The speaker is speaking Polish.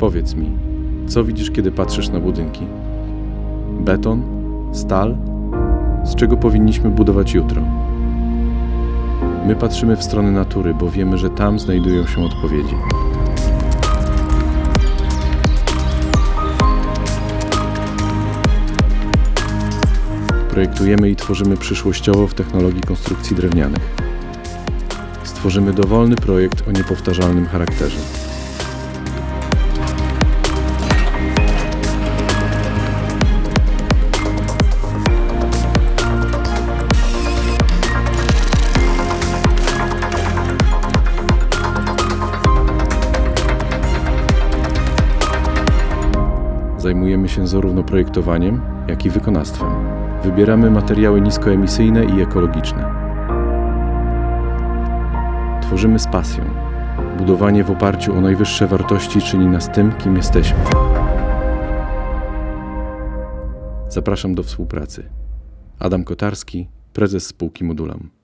Powiedz mi, co widzisz, kiedy patrzysz na budynki? Beton? Stal? Z czego powinniśmy budować jutro? My patrzymy w stronę natury, bo wiemy, że tam znajdują się odpowiedzi. Projektujemy i tworzymy przyszłościowo w technologii konstrukcji drewnianych. Stworzymy dowolny projekt o niepowtarzalnym charakterze. Zajmujemy się zarówno projektowaniem, jak i wykonawstwem. Wybieramy materiały niskoemisyjne i ekologiczne. Tworzymy z pasją. Budowanie w oparciu o najwyższe wartości czyni nas tym, kim jesteśmy. Zapraszam do współpracy. Adam Kotarski, prezes spółki Modulam.